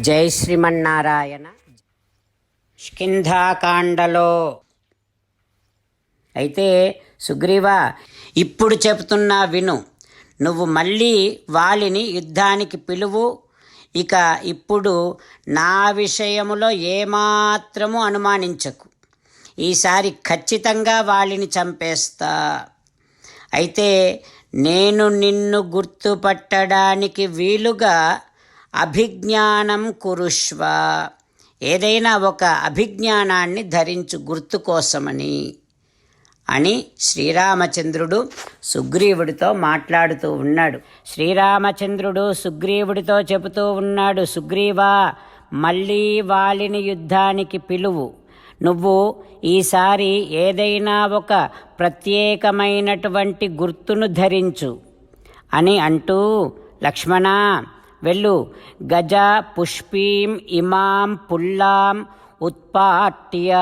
జై శ్రీమన్నారాయణ. స్కింధాకాండలో అయితే సుగ్రీవా ఇప్పుడు చెప్తున్నా విను. నువ్వు మళ్ళీ వాలిని యుద్ధానికి పిలువు. ఇక ఇప్పుడు నా విషయములో ఏమాత్రము అనుమానించకు. ఈసారి ఖచ్చితంగా వాళ్ళని చంపేస్తా. అయితే నేను నిన్ను గుర్తుపట్టడానికి వీలుగా అభిజ్ఞానం కురుష్వ. ఏదైనా ఒక అభిజ్ఞానాన్ని ధరించు గుర్తు కోసమని. అని శ్రీరామచంద్రుడు సుగ్రీవుడితో మాట్లాడుతూ ఉన్నాడు. శ్రీరామచంద్రుడు సుగ్రీవుడితో చెబుతూ ఉన్నాడు సుగ్రీవా మళ్ళీ వాలిని యుద్ధానికి పిలువు. నువ్వు ఈసారి ఏదైనా ఒక ప్రత్యేకమైనటువంటి గుర్తును ధరించు అని అంటూ లక్ష్మణ వెళ్ళు. గజ పుష్పీం ఇమాం పుల్లాం ఉత్పాట్య.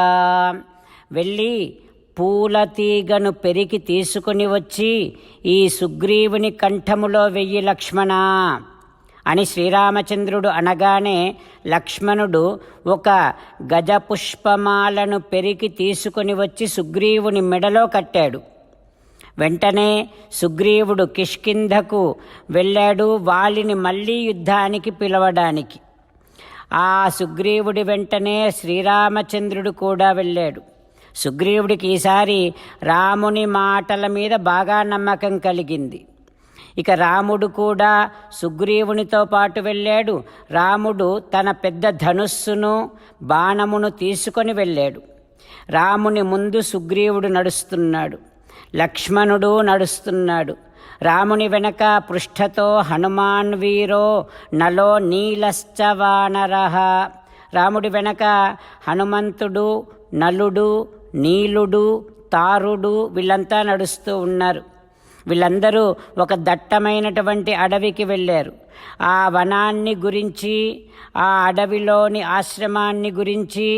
వెళ్ళి పూల తీగను పెరికి తీసుకుని వచ్చి ఈ సుగ్రీవుని కంఠములో వెయ్యి లక్ష్మణ. అని శ్రీరామచంద్రుడు అనగానే లక్ష్మణుడు ఒక గజ పుష్పమాలను పెరికి తీసుకుని వచ్చి సుగ్రీవుని మెడలో కట్టాడు. వెంటనే సుగ్రీవుడు కిష్కింధకు వెళ్ళాడు వాలిని మళ్ళీ యుద్ధానికి పిలవడానికి. ఆ సుగ్రీవుడి వెంటనే శ్రీరామచంద్రుడు కూడా వెళ్ళాడు. సుగ్రీవుడికి ఈసారి రాముని మాటల మీద బాగా నమ్మకం కలిగింది. ఇక రాముడు కూడా సుగ్రీవునితో పాటు వెళ్ళాడు. రాముడు తన పెద్ద ధనుస్సును బాణమును తీసుకొని వెళ్ళాడు. రాముని ముందు సుగ్రీవుడు నడుస్తున్నాడు. లక్ష్మణుడు నడుస్తున్నాడు. రాముని వెనక పృష్ఠతో హనుమాన్ వీరో నలో నీలశ్చ వానరః. రాముడి వెనక హనుమంతుడు నలుడు నీలుడు తారుడు వీళ్ళంతా నడుస్తూ ఉన్నారు. వీళ్ళందరూ ఒక దట్టమైనటువంటి అడవికి వెళ్ళారు. ఆ వనాన్ని గురించి ఆ అడవిలోని ఆశ్రమాన్ని గురించి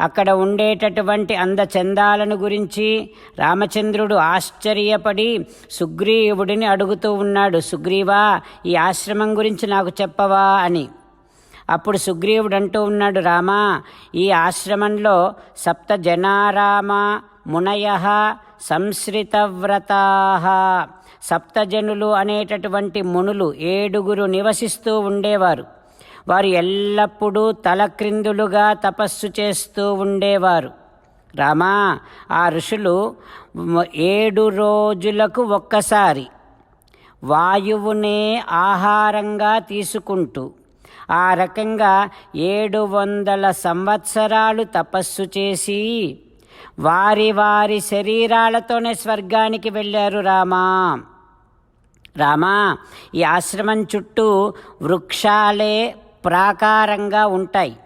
అక్కడ ఉండేటటువంటి అందచందాలను గురించి రామచంద్రుడు ఆశ్చర్యపడి సుగ్రీవుడిని అడుగుతూ ఉన్నాడు సుగ్రీవా ఈ ఆశ్రమం గురించి నాకు చెప్పవా అని. అప్పుడు సుగ్రీవుడు అంటూ ఉన్నాడు రామా ఈ ఆశ్రమంలో సప్త జనారామ మునయ సంశ్రితవ్రతా. సప్తజనులు అనేటటువంటి మునులు ఏడుగురు నివసిస్తూ ఉండేవారు. వారు ఎల్లప్పుడూ తలక్రిందులుగా తపస్సు చేస్తూ ఉండేవారు. రామా ఆ ఋషులు ఏడు రోజులకు ఒక్కసారి వాయువునే ఆహారంగా తీసుకుంటూ ఆ రకంగా ఏడు వందల సంవత్సరాలు తపస్సు చేసి వారి వారి శరీరాలతోనే స్వర్గానికి వెళ్ళారు రామా. రామా ఈ ఆశ్రమం చుట్టూ వృక్షాలే ప్రాకారంగా ఉంటాయి.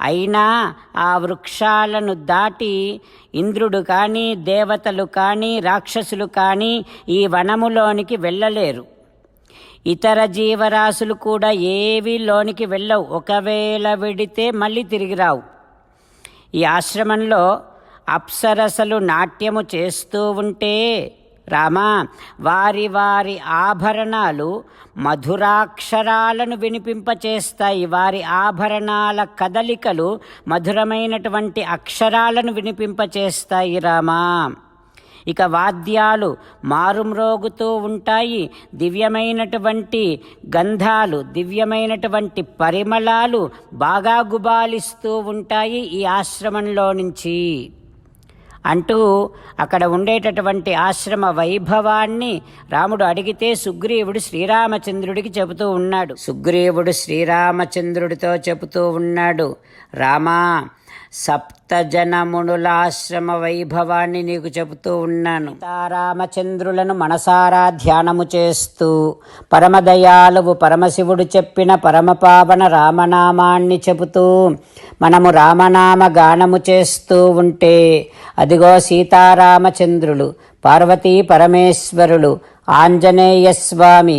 అయినా ఆ వృక్షాలను దాటి ఇంద్రుడు కానీ దేవతలు కానీ రాక్షసులు కానీ ఈ వనములోనికి వెళ్ళలేరు. ఇతర జీవరాశులు కూడా ఏవి లోనికి వెళ్ళవు. ఒకవేళ వెడితే మళ్ళీ తిరిగి రావు. ఈ ఆశ్రమంలో అప్సరసలు నాట్యము చేస్తూ ఉంటే రామా వారి వారి ఆభరణాలు మధురాక్షరాలను వినిపింపచేస్తాయి. వారి ఆభరణాల కదలికలు మధురమైనటువంటి అక్షరాలను వినిపింపచేస్తాయి రామా. ఇక వాద్యాలు మారుమ్రోగుతూ ఉంటాయి. దివ్యమైనటువంటి గంధాలు దివ్యమైనటువంటి పరిమళాలు బాగా గుబాలిస్తూ ఉంటాయి ఈ ఆశ్రమంలో నుంచి. అంటూ అక్కడ ఉండేటటువంటి ఆశ్రమ వైభవాన్ని రాముడు అడిగితే సుగ్రీవుడు శ్రీరామచంద్రుడికి చెబుతూ ఉన్నాడు. సుగ్రీవుడు శ్రీరామచంద్రుడితో చెబుతూ ఉన్నాడు. రామా సప్తజనమునుల ఆశ్రమ వైభవాన్ని నీకు చెబుతూ ఉన్నాను. రామచంద్రులను మనసారా ధ్యానము చేస్తూ పరమదయాలువు పరమశివుడు చెప్పిన పరమపావన రామనామాన్ని చెబుతూ మనము రామనామ గానము చేస్తూ ఉంటే అదిగో సీతారామచంద్రులు పార్వతీ పరమేశ్వరులు ఆంజనేయ స్వామి